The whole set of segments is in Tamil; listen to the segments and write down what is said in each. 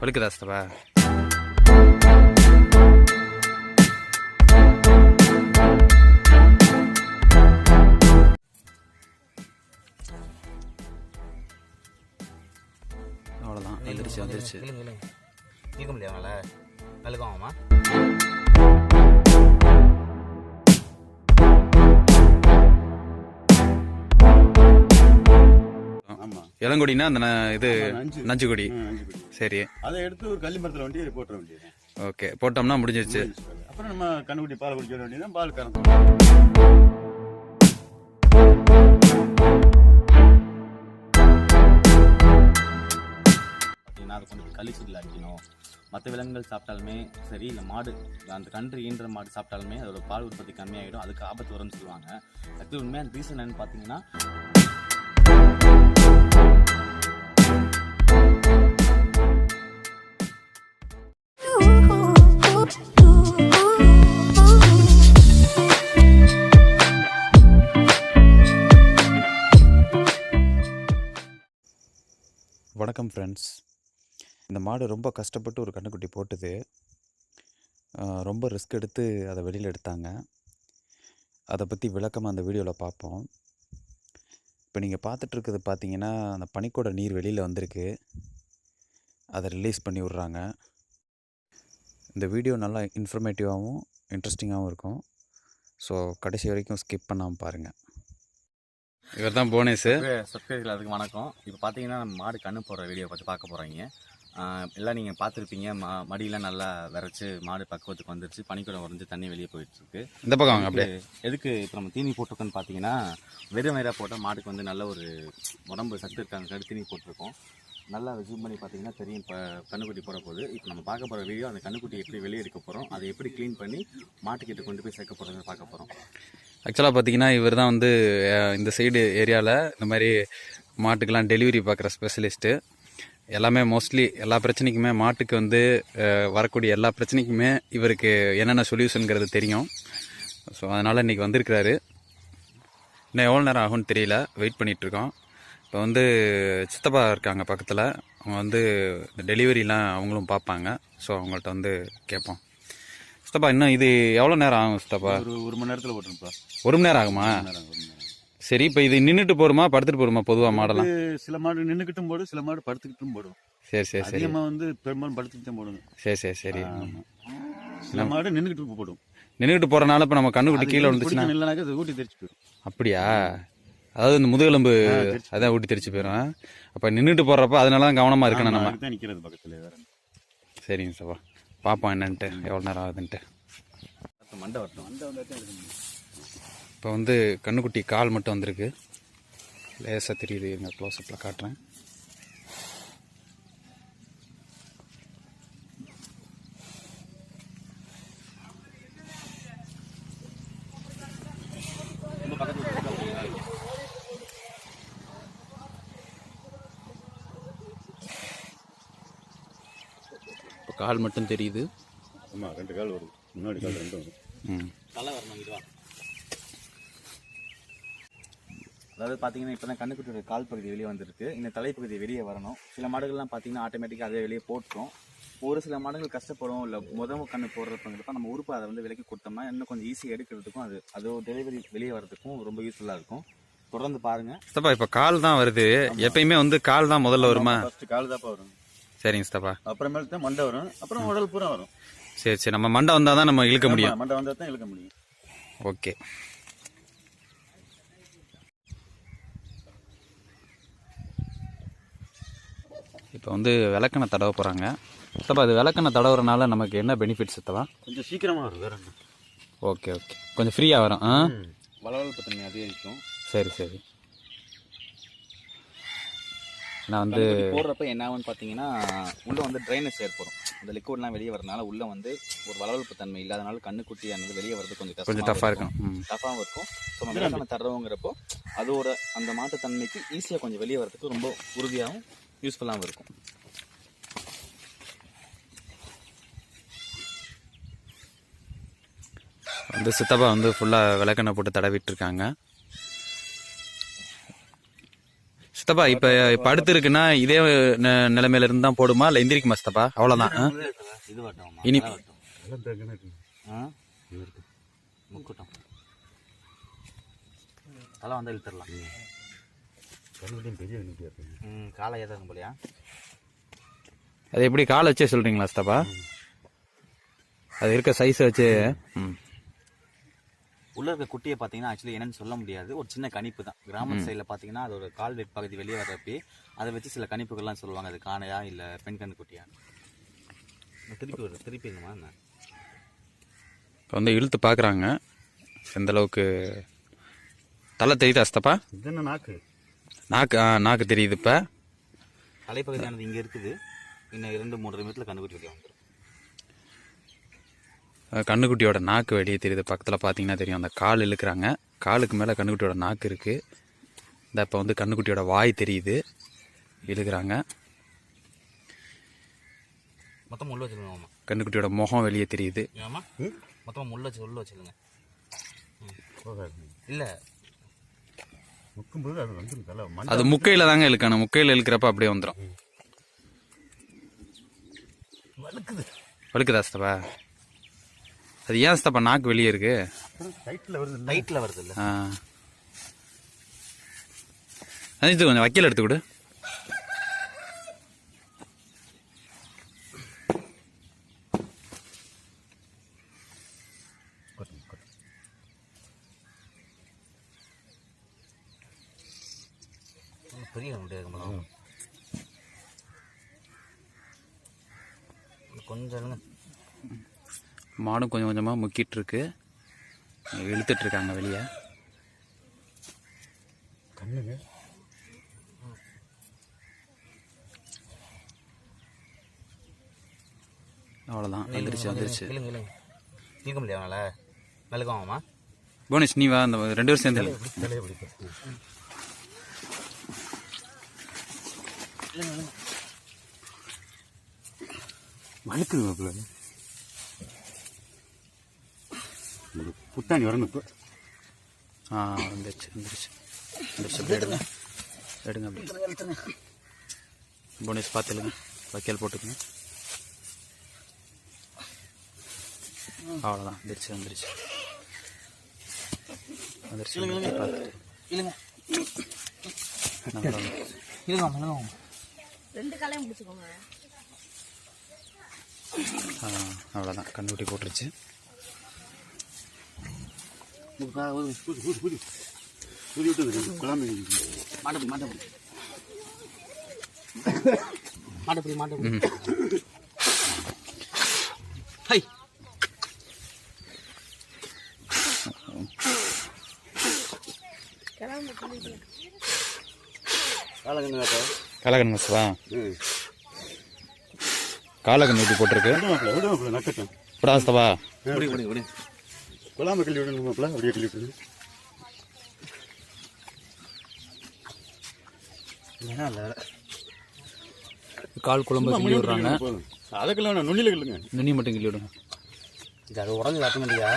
வழுக்குதா சித்தப்பா? அவ்வளோதான் எழுந்திரிச்சு வந்துருச்சு இல்லைங்க இல்லைங்க கேட்க முடியாதுனால இளங்கொடினா அந்த இது நஞ்சு. நஞ்சு கொடி ம், அஞ்சு படி. சரி. அதை எடுத்து ஒரு கள்ளி மரத்துல வண்டி போட்டுற வேண்டியது. ஓகே. போட்டோம்னா முடிஞ்சிருச்சு. அப்புறம் நம்ம கண்ணுக்குட்டி பால் குடிக்க வேண்டியது பால் கறந்து. அதை கொண்டு போய் கழிச்சுல அடிக்கணும் மற்ற விலங்குகள் சாப்பிட்டாலுமே சரி இல்லை மாடு அந்த கன்று ஈன்ற மாடு சாப்பிட்டாலுமே அதோட பால் உற்பத்தி கம்மியாகிடும் அதுக்கு ஆபத்து வரும்னு சொல்லுவாங்க. அது உண்மையான ரீசன் என்னன்னு பார்த்தீங்கன்னா வணக்கம் ஃப்ரெண்ட்ஸ் இந்த மாடு ரொம்ப கஷ்டப்பட்டு ஒரு கண்ணுக்குட்டி போட்டுது. ரொம்ப ரிஸ்க் எடுத்து அதை வெளியில் எடுத்தாங்க. அதை பற்றி விளக்கமாக அந்த வீடியோவில் பார்ப்போம். இப்போ நீங்கள் பார்த்துட்ருக்குது பார்த்தீங்கன்னா அந்த பனிக்கூட நீர் வெளியில் வந்திருக்கு. அதை ரிலீஸ் பண்ணி விட்றாங்க. இந்த வீடியோ நல்லா இன்ஃபர்மேட்டிவாகவும் இன்ட்ரெஸ்டிங்காகவும் இருக்கும். ஸோ கடைசி வரைக்கும் ஸ்கிப் பண்ணாமல் பாருங்கள் இவர் தான் போனேஸு சப்ஸ்கிரைபர் அதுக்கு வணக்கம். இப்போ பார்த்தீங்கன்னா நம்ம மாடு கண்ணு போடுற வீடியோ பார்த்து பார்க்க போகிறீங்க எல்லாம் நீங்கள் பார்த்துருப்பீங்க. மா மடியெல்லாம் நல்லா விரைச்சி மாடு பக்குவத்துக்கு வந்துருச்சு. பனிக்கூடம் உறைஞ்சு தண்ணி வெளியே போயிட்டு இருக்கு இந்த பக்கம் அப்படியே. எதுக்கு- இப்போ நம்ம தீனி போட்டிருக்கோன்னு பார்த்தீங்கன்னா வெறும் வயிறாக போட்டால் மாடுக்கு வந்து நல்ல ஒரு உடம்பு சத்து இருக்காங்க. தீனி போட்டிருக்கோம். நல்லா ஜூம் பண்ணி பார்த்தீங்கன்னா தெரியும். இப்போ கண்ணுக்குட்டி போட போகுது. இப்போ நம்ம பார்க்க போகிற வீடியோ அந்த கண்ணுக்குட்டி எப்படி வெளியே எடுக்க போகிறோம் அதை எப்படி க்ளீன் பண்ணி மாட்டுக்கிட்ட கொண்டு போய் சேர்க்க போகிறோம்னு பார்க்க போகிறோம் ஆக்சுவலாக பார்த்தீங்கன்னா இவர் தான் வந்து இந்த சைடு ஏரியாவில் இந்த மாதிரி மாட்டுக்கெல்லாம் டெலிவரி பார்க்குற ஸ்பெஷலிஸ்ட்டு எல்லாமே மோஸ்ட்லி எல்லா பிரச்சனைக்குமே மாட்டுக்கு வந்து வரக்கூடிய எல்லா பிரச்சனைக்குமே இவருக்கு என்னென்ன சொல்யூஷனுங்கிறது தெரியும். ஸோ அதனால் இன்றைக்கி வந்திருக்கிறாரு. இன்னும் எவ்வளோ நேரம் ஆகும்னு தெரியல. வெயிட் பண்ணிகிட்ருக்கோம் இப்போ வந்து சித்தப்பா இருக்காங்க பக்கத்தில். அவங்க வந்து இந்த டெலிவரிலாம் அவங்களும் பார்ப்பாங்க ஸோ அவங்கள்ட்ட வந்து கேட்போம். சித்தப்பா இன்னும் இது எவ்வளோ நேரம் ஆகும் சித்தப்பா ஒரு ஒரு மணி நேரத்துல போட்டுருப்பா. ஒரு மணி நேரம் ஆகுமா. சரி இப்போ இது நின்றுட்டு போருமா? படுத்துட்டு போருமா? பொதுவா மாடலாம் சில மாடு நின்னுக்கிட்டும் போடும் சில மாடு படுத்துக்கிட்டும் போடும். சரி சரி சரி. அதிகமா வந்து பெரும்பாலும் படுத்துக்கிட்டு தான் போடுங்க. சரி சரி சரி. சில மாடு நின்னுக்கிட்டு போடும். நின்றுட்டு போறனால இப்போ நம்ம கண்ணுக்குட்டி கீழே விழுந்துச்சுன்னா? இல்லைனாக்கா அது ஊட்டி தெரிச்சு போயிடும் அப்படியா? அதாவது இந்த முதுகெலும்பு அதான் ஊட்டி தெரிச்சு போயிடும் அப்போ நின்றுட்டு போறப்ப அதனால தான் கவனமா இருக்கணும் நம்ம. நிக்கிறது பக்கத்துல. சரிங்க சப்பா பார்ப்போம் என்னன்ட்டு எவ்வளோ நேரம் ஆகுதுன்ட்டு. மண்டை வரட்டும் இப்போ வந்து கண்ணுக்குட்டி கால் மட்டும் வந்திருக்கு. லேசாக தெரியுது இருங்க க்ளோஸ்அப்பில் காட்டுறேன். இப்போ கால் மட்டும் தெரியுது. ஆமா ரெண்டு கால் வரும் முன்னாடி கால் ரெண்டும் வரும் ம். நல்லா வரணும் இதுவா? அதாவது பார்த்தீங்கன்னா இப்போ தான் கண்ணுக்குட்டியோட கால் பகுதி வெளியே வந்திருக்கு. இந்த தலைப்பகுதி வெளியே வரணும். சில மாடுகள்லாம் பார்த்தீங்கன்னா ஆட்டோமேட்டிக்காக அதே வெளியே போட்டுரும். ஒரு சில மாடுகள் கஷ்டப்படும். இல்லை முதல் கண்ணு போடுறப்பங்கிறப்ப நம்ம உறுப்பு அதை வந்து விலக்கி கொடுத்தோம்னா இன்னும் கொஞ்சம் ஈஸியாக எடுக்கிறதுக்கும் அது அது டெலிவரி வெளியே வரதுக்கும் ரொம்ப யூஸ்ஃபுல்லாக இருக்கும். தொடர்ந்து பாருங்கள் இப்போ கால் தான் வருது. எப்பயுமே வந்து கால் தான் முதல்ல வருமா? ஃபர்ஸ்ட் கால் தாப்பா வரும். சரிங்க சித்தப்பா. அப்புறமேல தான் மண்டை வரும். அப்புறம் உடல் பூரா வரும். சரி சரி. நம்ம மண்டை வந்தால் தான் நம்ம இழுக்க முடியும். மண்டை வந்தா தான் இழுக்க முடியும். ஓகே. இப்போ வந்து விளக்கெண்ணெய் தடவ போகிறாங்க சித்தப்பா இது விளக்கெண்ணெய் தடவுறனால நமக்கு என்ன பெனிஃபிட்ஸ் சித்தப்பா? கொஞ்சம் சீக்கிரமா வரும் வேற ஓகே ஓகே. கொஞ்சம் ஃப்ரீயாக வரும் ஆ? வளவளப்பு தன்மை அதிகரிக்கும். சரி சரி. நான் வந்து போடுறப்ப என்ன ஆகும்னு பார்த்தீங்கன்னா உள்ள வந்து ட்ரைனஸ் ஏற்படும் இந்த லிக்விட்லாம் வெளியே வரனால உள்ள வந்து ஒரு வளவளப்பு தன்மை இல்லாதனால கண்ணுக்குட்டி ஆனது வெளியே வரது கொஞ்சம் கொஞ்சம் டஃப்பாக இருக்கும். டஃபாகவும் இருக்கும். ஸோ நம்ம தர்றோங்கிறப்போ அதோட அந்த மாட்டு தன்மைக்கு ஈஸியாக கொஞ்சம் வெளியே வரதுக்கு ரொம்ப உறுதியாகவும் யூஸ்ஃபுல்லாகவும் இருக்கும். வந்து சித்தப்பா வந்து ஃபுல்லாக விளக்கெண்ணெய் போட்டு தடவிட்டு இருக்காங்க சித்தப்பா இப்ப இப்ப அடுத்து இருக்குன்னா இதே நிலைமையில இருந்து தான் போடுமா? இல்ல எந்திரிக்குமா சித்தப்பா அவ்வளவுதான் இனி- முக்கூட்டம் தலை வந்து இழுத்துடலாம். பெரிய. ம் காலை ஏதாங்க போலியா? அது எப்படி கால் வச்சே சொல்றீங்களா சித்தப்பா அது இருக்க சைஸ் வச்சு ம். உள்ள இருக்க குட்டியை பார்த்தீங்கன்னா ஆக்சுவலி என்னன்னு சொல்ல முடியாது. ஒரு சின்ன கணிப்பு தான். கிராம சைடில் பார்த்தீங்கன்னா அதோட கால் வெட் பகுதி வெளியே வர்றப்பே அதை வச்சு சில கணிப்புகள்லாம் சொல்லுவாங்க. அது காணையா இல்லை பெண் கண்ணு குட்டியா? திருப்பி வரும் திருப்பிங்கம்மா என்ன? இப்ப வந்து இழுத்து பாக்குறாங்க. எந்த அளவுக்கு தலை தெரியுதா இது என்ன நாக்கு? நாக்கு ஆ, நாக்கு தெரியுது இப்ப. தலைப்பகுதியானது இங்கே இருக்குது. இன்னும் இரண்டு மூன்று நிமிடத்தில் வெளியே வந்துடும் கண்ணுக்குட்டியோட நாக்கு வெளியே தெரியுது. பக்கத்தில் பார்த்தீங்கன்னா தெரியும். அந்த கால் இழுக்கிறாங்க. காலுக்கு மேலே கண்ணுக்குட்டியோட நாக்கு இருக்குது இந்த இப்போ வந்து கண்ணுக்குட்டியோட வாய் தெரியுது. இழுக்கிறாங்க. மொத்தம் உள்ள வச்சுருங்க கண்ணுக்குட்டியோட முகம் வெளியே தெரியுது. மொத்தமாக முள்ள வச்சு உள்ள வச்சுருங்க. இல்லை. முக்கும்போது அது வந்துடும் முக்கையில் தாங்க இழுக்கணும். முக்கையில் இழுக்கிறப்ப அப்படியே வந்துடும் வழுக்குது. வழுக்குதா ஸ்தப்பா அது ஏன் ஸ்தப்பா நாக்கு வெளியே இருக்கு? டைட்டில் வருது இல்லை. லைட்டில் வருது இல்லை. ஆ. கொஞ்சம் வக்கீல் எடுத்து கொடு. பெரிய முடியாது கொஞ்சம். மாடும் கொஞ்சம் கொஞ்சமாக முக்கிட்டு இருக்கு இழுத்துட்டு இருக்காங்க வெளியே. கண்ணுங்க. அவ்வளோதான் வந்துருச்சு வந்துருச்சு இருக்க முடியாது அவனால மெழுகுவாமா போனிஷ் நீ வா அந்த ரெண்டு பேரும் சேர்ந்து இழு. தலையை பிடிக்கும் வழுக்குது மாப்பிள்ள ஒரு புத்தாணி வரணும் இப்போ. ஆ வந்துருச்சு வந்துருச்சு. வந்துருச்சு அப்படியே எடுங்க. எடுங்க அப்படி. போனிஸ் பார்த்துலுங்க வக்கீல் போட்டுக்கங்க. அவ்வளோதான் வந்துருச்சு வந்துருச்சு. வந்துருச்சு வந்துருச்சு, பார்த்துட்டு. இல்லைங்க ரெண்டு காலையும் முடிச்சுக்கோங்க. ஆ அவ்வளோதான் கண்டுபிடி போட்டுருச்சு. மாட்டப்படி மாட்டப்படி மாட்டப்படி மாட்டப்படி ஹை காலகன் மஸ்வா காலகன் ஊட்டி போட்டிருக்கு விடு. மாப்பிள்ள விடு மாப்பிள்ள நக்கட்டும் பிராஸ்தவா விடு விடு விடு குழம்பு கிள்ளி விடணும் மாப்பிள்ள அப்படியே ஏன்னா இல்லை. கால் குழம்பு கிள்ளி விடுறாங்க. அதுக்கெல்லாம் வேணாம் நுண்ணில கிள்ளுங்க நுனி மட்டும் கிள்ளி விடுங்க. இது அது உடஞ்சி ஆட்டோமேட்டிக்கா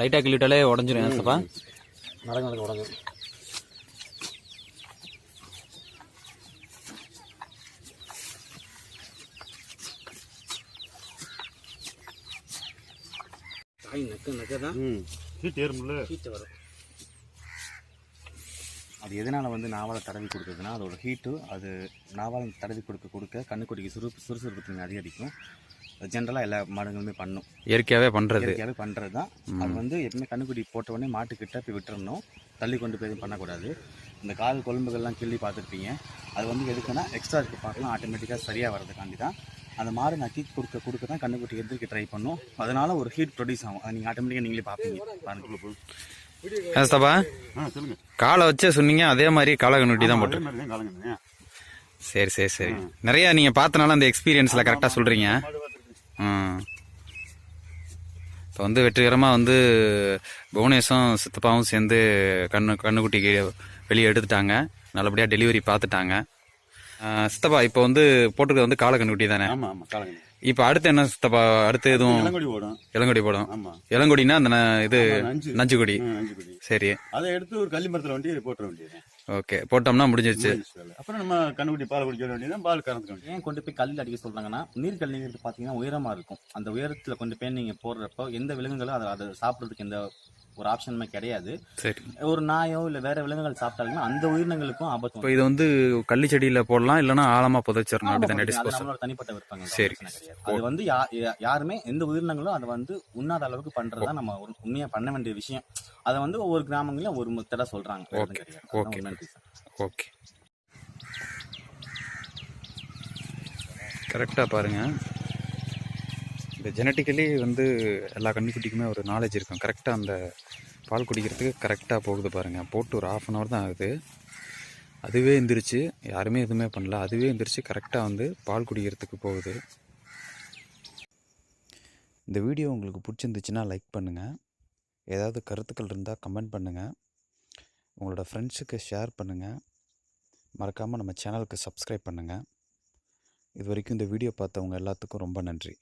லைட்டாக கிள்ளிட்டாலே உடஞ்சிரும் ஏன்ஸ்தப்பா நடக்க நடக்க உடஞ்சி காய் நக்க நக்க தான் சீட் ஏறும்ல? ஹீட்டு வரும். அது எதனால் வந்து நாவாலை தடவி கொடுக்குதுன்னா அதோட ஹீட்டு அது நாவாலை தடவி கொடுக்க கொடுக்க கண்ணுக்குட்டிக்கு சுறு சுறுசுறுப்பு தன்மை அதிகரிக்கும் ஜென்ரலாக எல்லா மாடுகளுமே பண்ணும். இயற்கையாகவே பண்ணுறது இயற்கையாகவே பண்ணுறது தான் அது வந்து எப்பவுமே கண்ணுக்குட்டி போட்ட உடனே மாட்டுக்கிட்ட போய் விட்டுறணும். தள்ளி கொண்டு போய் எதுவும் பண்ணக்கூடாது. இந்த கால் கொழும்புகள்லாம் கிள்ளி பார்த்துருப்பீங்க. அது வந்து எதுக்குன்னா எக்ஸ்ட்ரா இருக்க பார்க்கலாம். ஆட்டோமேட்டிக்காக சரியாக வர்றதுக்காண்டி தான். அந்த மாடு நக்கி கொடுக்க கொடுக்க தான் கண்ணுக்குட்டி எதிர்க்க ட்ரை பண்ணும். அதனால ஒரு ஹீட் ப்ரொடியூஸ் ஆகும். அது நீங்கள் ஆட்டோமேட்டிக்காக நீங்களே பார்ப்பீங்க. பாருங்க. சொல்லுங்க. காலை வச்சே சொன்னீங்க அதே மாதிரி காலகன் ஊட்டி தான் போட்டு மாதிரி சரி சரி சரி. நிறைய நீங்கள் பார்த்தனால அந்த எக்ஸ்பீரியன்ஸில் கரெக்டாக சொல்கிறீங்க ம் இப்போ வந்து வெற்றிகரமாக வந்து புவனேஷும் சித்தப்பாவும் சேர்ந்து கண்ணு கண்ணுக்குட்டிக்கு வெளியே எடுத்துட்டாங்க. நல்லபடியாக டெலிவரி பார்த்துட்டாங்க. சித்தப்பா இப்போ வந்து போட்டிருக்கிறது வந்து கால கண்ணுக்குட்டி தானே? ஆமா ஆமா காலங்கண்ணு இப்போ அடுத்து என்ன சித்தப்பா? அடுத்து எதுவும்? இளங்கொடி ஓடும் இளங்கொடி போடும். ஆமா. இளங்கொடினா அந்த ந- இது நஞ்சு நஞ்சு. கொடி ம், நஞ்சு கொடி சரி. அதை எடுத்து ஒரு கள்ளி மரத்துல வண்டி போட்டுற வேண்டியது ஓகே. போட்டோம்னா முடிஞ்சிருச்சு. அப்புறம் நம்ம கண்ணுக்குட்டி பால் குடிக்க வேண்டியது பால் கறந்துக்க வேண்டியது ஏன் கொண்டு போய் கல்லில் அடிக்க சொல்றாங்கன்னா நீர்க்கல்லிங்கிறது பார்த்தீங்கன்னா உயரமா இருக்கும். அந்த உயரத்துல கொண்டு போய் நீங்க போடுறப்போ எந்த விலங்குகளும் அதை அதை சாப்பிட்றதுக்கு எந்த ஒரு ஆப்ஷனுமே கிடையாது. சரி. ஒரு நாயோ இல்ல வேற விலங்குகள் சாப்பிட்டாலுமே அந்த உயிரினங்களுக்கும் ஆபத்து இப்போ இது வந்து கள்ளி செடியில போடலாம் இல்லைன்னா ஆழமா புதைச்சிடணும். நம்மளோட தனிப்பட்ட விருப்பங்க சரி. அது வந்து யாருமே எந்த உயிரினங்களும் அதை வந்து உண்ணாத அளவுக்கு பண்றதுதான் நம்ம ஒரு உண்மையா பண்ண வேண்டிய விஷயம். அதை வந்து ஒவ்வொரு கிராமங்களையும் ஒரு முத்தடா சொல்றாங்க. நன்றி சார். ஓகே கரெக்டாக பாருங்க. இந்த ஜெனட்டிக்கலி வந்து எல்லா கன்னிக்குட்டிக்குமே ஒரு நாலேஜ் இருக்கும். கரெக்டாக அந்த பால் குடிக்கிறதுக்கு கரெக்டாக போகுது பாருங்கள் போட்டு ஒரு ஆஃப் அன் ஹவர் தான் ஆகுது. அதுவே எந்திரிச்சு யாருமே எதுவுமே பண்ணல. அதுவே எந்திரிச்சு கரெக்டாக வந்து பால் குடிக்கிறதுக்கு போகுது. இந்த வீடியோ உங்களுக்கு பிடிச்சிருந்துச்சுன்னா லைக் பண்ணுங்கள் ஏதாவது கருத்துக்கள் இருந்தால் கமெண்ட் பண்ணுங்கள் உங்களோட ஃப்ரெண்ட்ஸுக்கு ஷேர் பண்ணுங்கள் மறக்காமல் நம்ம சேனலுக்கு சப்ஸ்கிரைப் பண்ணுங்கள் இது வரைக்கும் இந்த வீடியோ பார்த்தவங்க எல்லாத்துக்கும் ரொம்ப நன்றி.